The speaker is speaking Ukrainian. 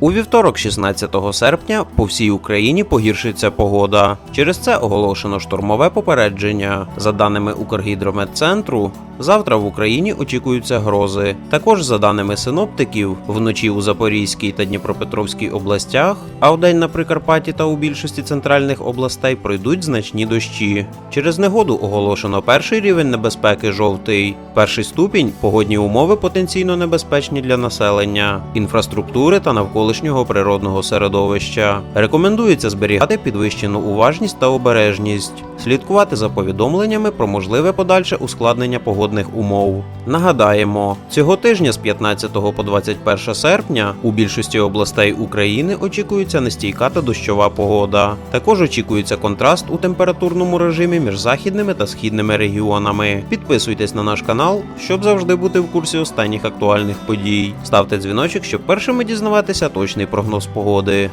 У вівторок, 16 серпня, по всій Україні погіршиться погода. Через це оголошено штормове попередження. За даними Укргідрометцентру, завтра в Україні очікуються грози. Також, за даними синоптиків, вночі у Запорізькій та Дніпропетровській областях, а вдень на Прикарпатті та у більшості центральних областей пройдуть значні дощі. Через негоду оголошено перший рівень небезпеки жовтий. Перший ступінь погодні умови потенційно небезпечні для населення, інфраструктури та навколишнього природного середовища. Рекомендується зберігати підвищену уважність та обережність, слідкувати за повідомленнями про можливе подальше ускладнення погодних умов. Нагадаємо, цього тижня з 15 по 21 серпня у більшості областей України очікується нестійка та дощова погода. Також очікується контраст у температурному режимі між західними та східними регіонами. Підписуйтесь на наш канал, щоб завжди бути в курсі останніх актуальних подій. Ставте дзвіночок, щоб першими дізнаватися точний прогноз погоди.